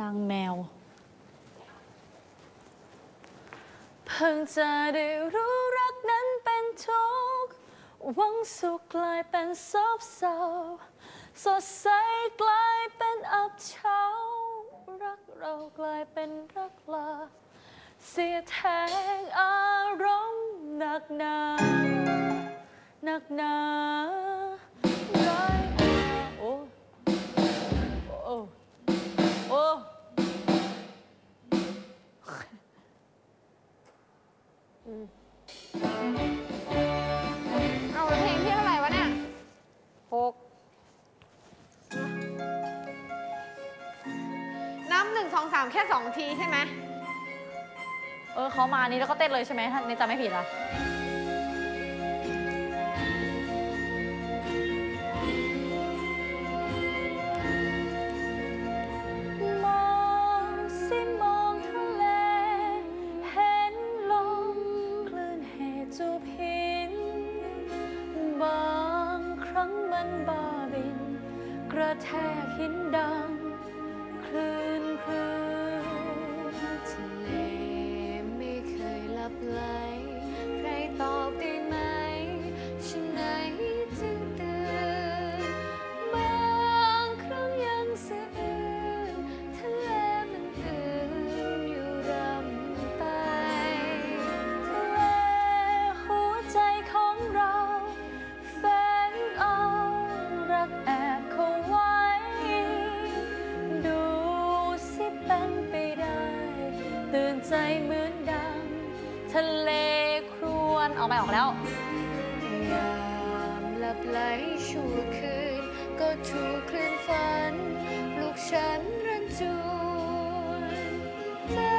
นางแมว เพิ่งจะได้รู้รักนั้นเป็นทุกข์หวังสุขกลายเป็นซบเศร้า สดใสกลายเป็นอับเฉารักเรากลายเป็นรักลา เสียแทงอารมณ์หนักหนาหนักหนา เอาเพลงที่เท่าไหร่วะเนี่ยหกน้ำหนึ่งสองสามแค่สองทีใช่ไหม เออเขามานี้แล้วก็เต้นเลยใช่ไหมถ้าในจำไม่ผิดอะ แทกหินดังคลื่นคลื่น ใจเหมือนดัง ทะเลครวญเอาไปออกแล้ว ยามหลับไหลชั่วคืน ก็ถูกคลื่นฝันปลุกฉันรันจวน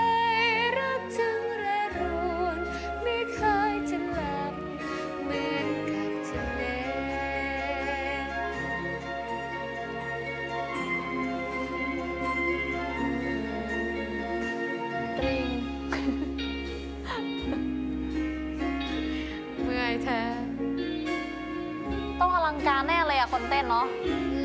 คนเต้นเนาะ อื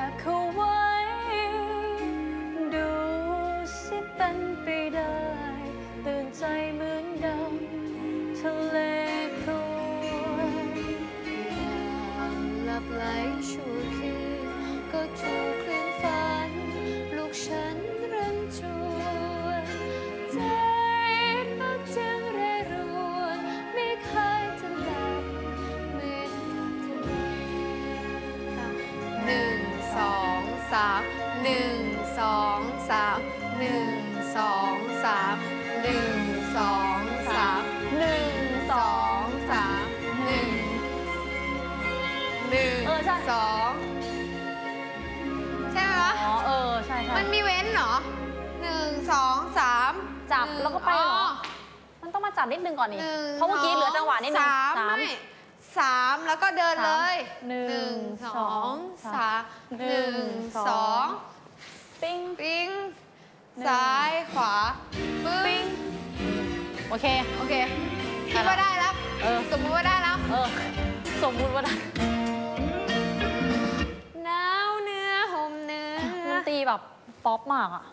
รัก หนึ่งสองสามหนึ่งสองสามหนึ่งสองสามหนึ่งสองสามหนึ่งหนึ่งเออใช่ สองใช่ไหมวะอ๋อ เออ ใช่ใช่มันมีเว้นเหรอหนึ่งสองสามจับหนึ่งแล้วก็ไปเหรอ มันต้องมาจับนิดนึงก่อนนี่ หนึ่งเพราะเมื่อกี้เหลือจังหวะนิดนึงสามสามไม่ สามแล้วก็เดินเลยหนึ่งสองสองสามหหนึ่นึ่งงสสอองงปิ้งปิ้งหนึ่งซ้ายขวาปึ้ปิ้งงโอเค โอเคคิดว่าได้แล้วเออสมมติว่าได้แล้วเออสมมุติว่าได้หนาวเนื้อห่มเนื้อมันตีแบบป๊อปมากอะ